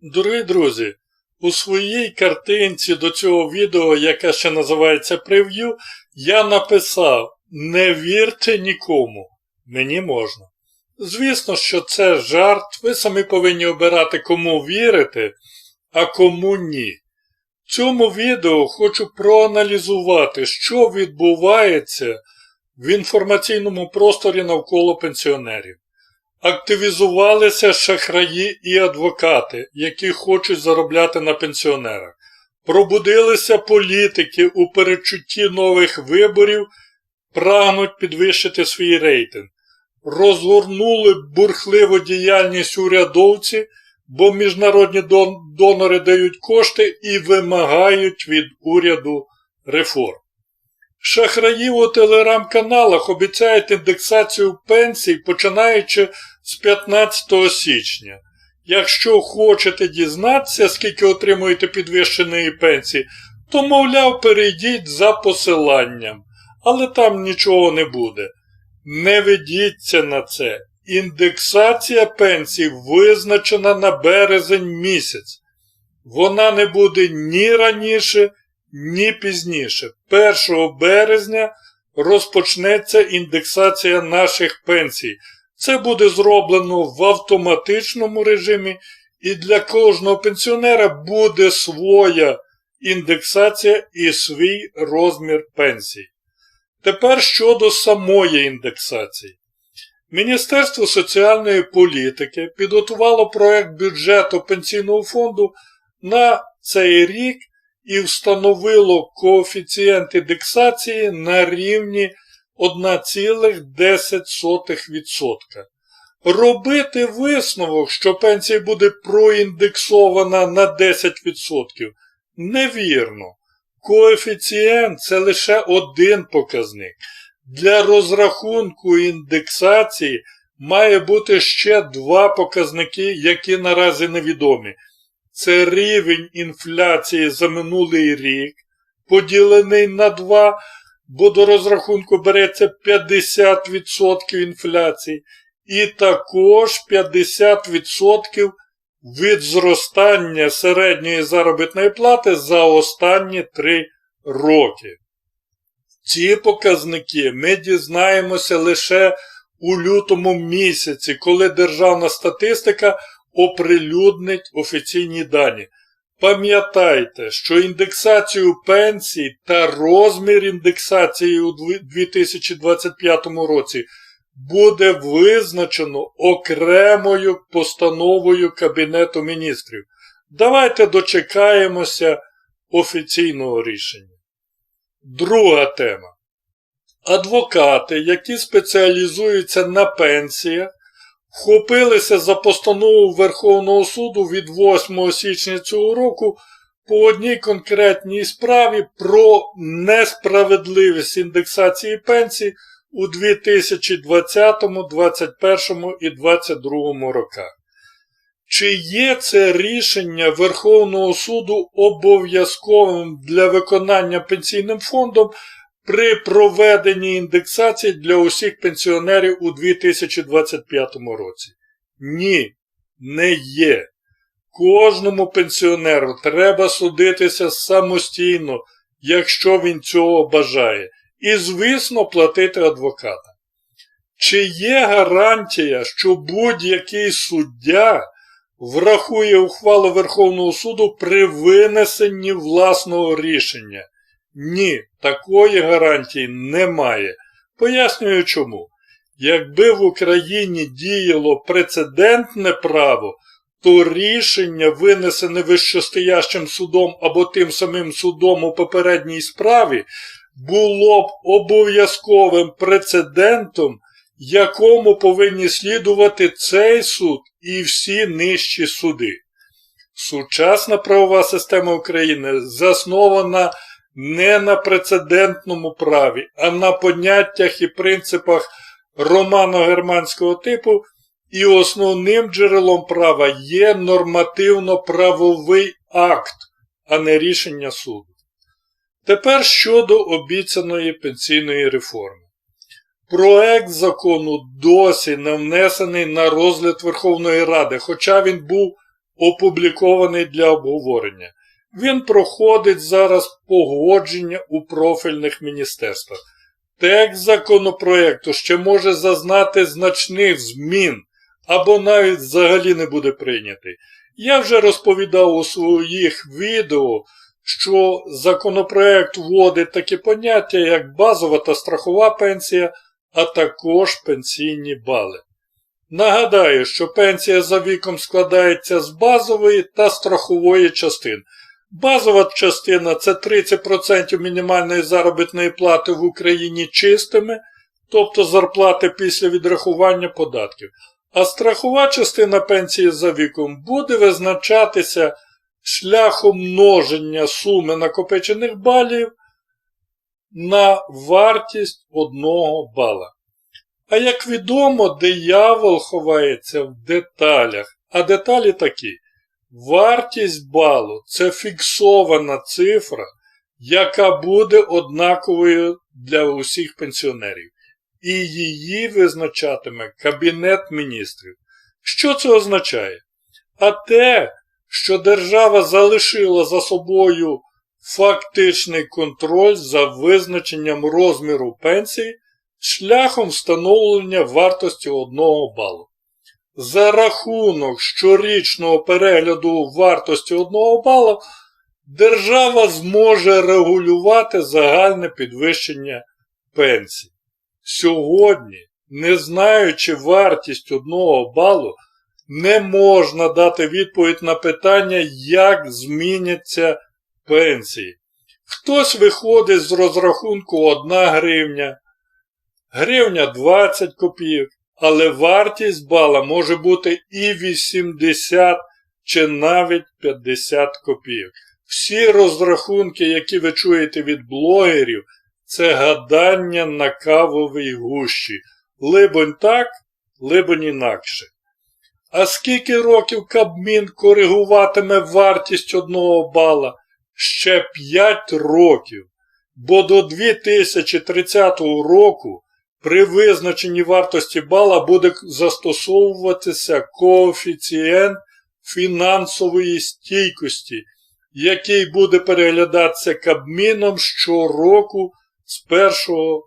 Дорогі друзі, у своїй картинці до цього відео, яке ще називається прев'ю, я написав Не вірте нікому, мені можна. Звісно, що це жарт, ви самі повинні обирати, кому вірити, а кому ні. В цьому відео хочу проаналізувати, що відбувається в інформаційному просторі навколо пенсіонерів. Активізувалися шахраї і адвокати, які хочуть заробляти на пенсіонерах. Пробудилися політики у перечутті нових виборів, прагнуть підвищити свій рейтинг. Розгорнули бурхливу діяльність урядовці, бо міжнародні донори дають кошти і вимагають від уряду реформ. Шахраїв у телеграм-каналах обіцяють індексацію пенсій, починаючи з 15 січня. Якщо хочете дізнатися, скільки отримуєте підвищеної пенсії, то, мовляв, перейдіть за посиланням, але там нічого не буде. Не ведіться на це. Індексація пенсій визначена на березень місяць. Вона не буде ні раніше, ні пізніше. 1 березня розпочнеться індексація наших пенсій. Це буде зроблено в автоматичному режимі, і для кожного пенсіонера буде своя індексація і свій розмір пенсій. Тепер щодо самої індексації. Міністерство соціальної політики підготувало проект бюджету пенсійного фонду на цей рік і встановило коефіцієнт індексації на рівні 1,10%. Робити висновок, що пенсія буде проіндексована на 10%, невірно. Коефіцієнт це лише один показник. Для розрахунку індексації має бути ще два показники, які наразі невідомі. Це рівень інфляції за минулий рік, поділений на 2, бо до розрахунку береться 50% інфляції, і також 50% від зростання середньої заробітної плати за останні 3 роки. Ці показники ми дізнаємося лише у лютому місяці, коли державна статистика оприлюднить офіційні дані. Пам'ятайте, що індексацію пенсій та розмір індексації у 2025 році буде визначено окремою постановою Кабінету міністрів. Давайте дочекаємося офіційного рішення. Друга тема. Адвокати, які спеціалізуються на пенсіях, вхопилися за постанову Верховного суду від 8 січня цього року по одній конкретній справі про несправедливість індексації пенсій у 2020, 2021 і 2022 роках. Чи є це рішення Верховного суду обов'язковим для виконання пенсійним фондом при проведенні індексації для усіх пенсіонерів у 2025 році? Ні, не є. Кожному пенсіонеру треба судитися самостійно, якщо він цього бажає, і, звісно, платити адвоката. Чи є гарантія, що будь-який суддя врахує ухвалу Верховного суду при винесенні власного рішення? Ні, такої гарантії немає. Пояснюю чому. Якби в Україні діяло прецедентне право, то рішення, винесене вищостоящим судом або тим самим судом у попередній справі, було б обов'язковим прецедентом, якому повинні слідувати цей суд і всі нижчі суди. Сучасна правова система України заснована не на прецедентному праві, а на поняттях і принципах романо-германського типу, і основним джерелом права є нормативно-правовий акт, а не рішення суду. Тепер щодо обіцяної пенсійної реформи. Проект закону досі не внесений на розгляд Верховної Ради, хоча він був опублікований для обговорення. Він проходить зараз погодження у профільних міністерствах. Текст законопроекту ще може зазнати значних змін або навіть взагалі не буде прийнятий. Я вже розповідав у своїх відео, що законопроект вводить такі поняття, як базова та страхова пенсія, а також пенсійні бали. Нагадаю, що пенсія за віком складається з базової та страхової частин. Базова частина це 30% мінімальної заробітної плати в Україні чистими, тобто зарплати після відрахування податків. А страхова частина пенсії за віком буде визначатися шляхом множення суми накопичених балів на вартість одного бала. А як відомо, диявол ховається в деталях, а деталі такі. Вартість балу це фіксована цифра, яка буде однаковою для усіх пенсіонерів. І її визначатиме Кабінет міністрів. Що це означає? А те, що держава залишила за собою фактичний контроль за визначенням розміру пенсії шляхом встановлення вартості одного балу. За рахунок щорічного перегляду вартості одного бала держава зможе регулювати загальне підвищення пенсій. Сьогодні, не знаючи вартість одного балу, не можна дати відповідь на питання, як зміняться пенсії. Хтось виходить з розрахунку 1 гривня, гривня 20 копійок, але вартість бала може бути і 80 чи навіть 50 копійок. Всі розрахунки, які ви чуєте від блогерів, це гадання на кавовій гущі. Либонь так, либонь інакше. А скільки років Кабмін коригуватиме вартість одного бала? Ще 5 років. Бо до 2030 року при визначенні вартості бала буде застосовуватися коефіцієнт фінансової стійкості, який буде переглядатися Кабміном щороку з 1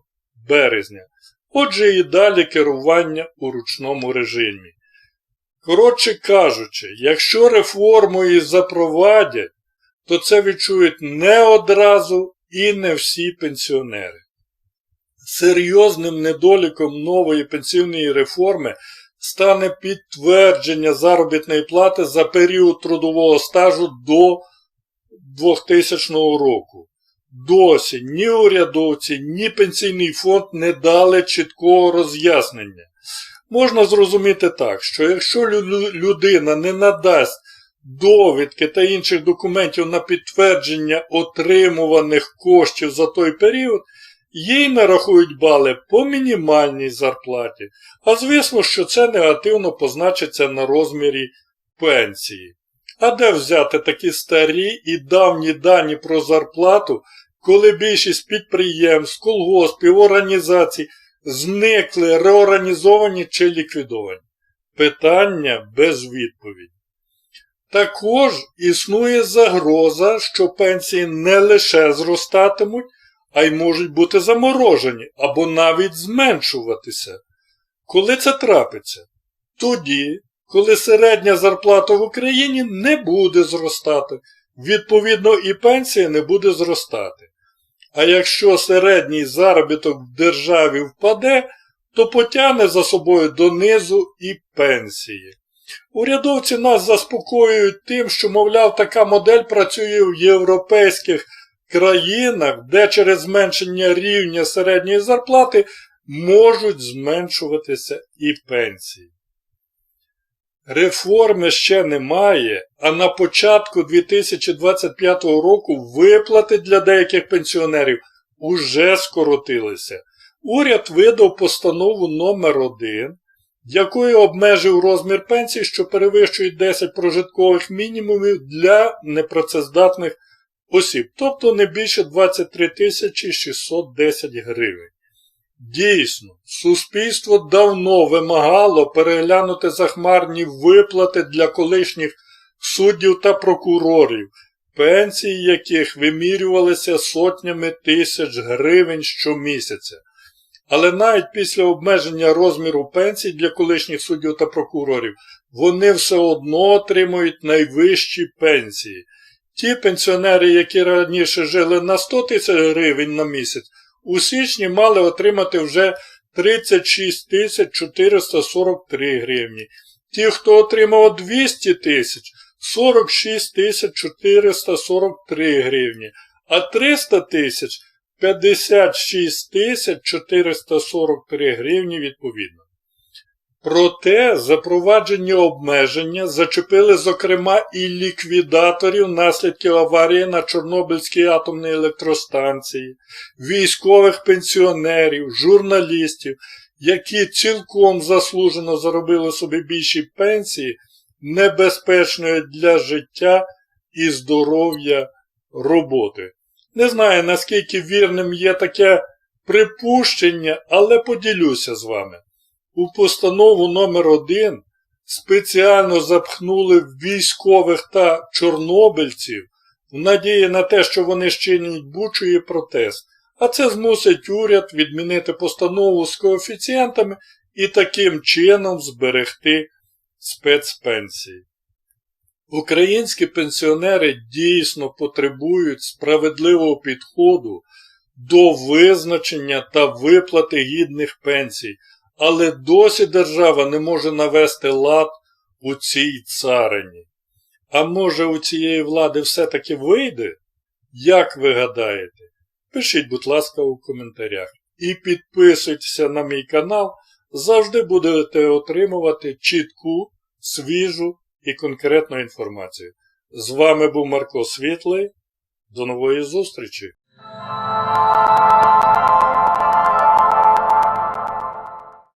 березня. Отже, і далі керування у ручному режимі. Коротше кажучи, якщо реформу і запровадять, то це відчують не одразу і не всі пенсіонери. Серйозним недоліком нової пенсійної реформи стане підтвердження заробітної плати за період трудового стажу до 2000 року. Досі ні урядовці, ні пенсійний фонд не дали чіткого роз'яснення. Можна зрозуміти так, що якщо людина не надасть довідки та інших документів на підтвердження отримуваних коштів за той період, їй нарахують бали по мінімальній зарплаті, а звісно, що це негативно позначиться на розмірі пенсії. А де взяти такі старі і давні дані про зарплату, коли більшість підприємств, колгоспів, організацій зникли, реорганізовані чи ліквідовані? Питання без відповіді. Також існує загроза, що пенсії не лише зростатимуть, а й можуть бути заморожені або навіть зменшуватися. Коли це трапиться? Тоді, коли середня зарплата в Україні не буде зростати, відповідно і пенсія не буде зростати. А якщо середній заробіток в державі впаде, то потягне за собою донизу і пенсії. Урядовці нас заспокоюють тим, що, мовляв, така модель працює в європейських країнах, де через зменшення рівня середньої зарплати можуть зменшуватися і пенсії. Реформи ще немає, а на початку 2025 року виплати для деяких пенсіонерів уже скоротилися. Уряд видав постанову номер 1 якою обмежив розмір пенсії, що перевищує 10 прожиткових мінімумів для непрацездатних осіб, тобто не більше 23 610 гривень. Дійсно, суспільство давно вимагало переглянути захмарні виплати для колишніх суддів та прокурорів, пенсії яких вимірювалися сотнями тисяч гривень щомісяця. Але навіть після обмеження розміру пенсій для колишніх суддів та прокурорів вони все одно отримують найвищі пенсії. Ті пенсіонери, які раніше жили на 100 тисяч гривень на місяць, у січні мали отримати вже 36 тисяч 443 гривні. Ті, хто отримав 200 тисяч, 46 тисяч 443 гривні, а 300 тисяч 56 тисяч 443 гривні відповідно. Проте запроваджені обмеження зачепили зокрема і ліквідаторів наслідків аварії на Чорнобильській атомній електростанції, військових пенсіонерів, журналістів, які цілком заслужено заробили собі більші пенсії, небезпечної для життя і здоров'я роботи. Не знаю, наскільки вірним є таке припущення, але поділюся з вами. У постанову номер 1 спеціально запхнули військових та чорнобильців в надії на те, що вони щинять бучу і протест, а це змусить уряд відмінити постанову з коефіцієнтами і таким чином зберегти спецпенсії. Українські пенсіонери дійсно потребують справедливого підходу до визначення та виплати гідних пенсій, але досі держава не може навести лад у цій царині. А може у цієї влади все-таки вийде? Як ви гадаєте? Пишіть, будь ласка, у коментарях. І підписуйтеся на мій канал, завжди будете отримувати чітку, свіжу і конкретну інформацію. З вами був Марко Світлий. До нової зустрічі!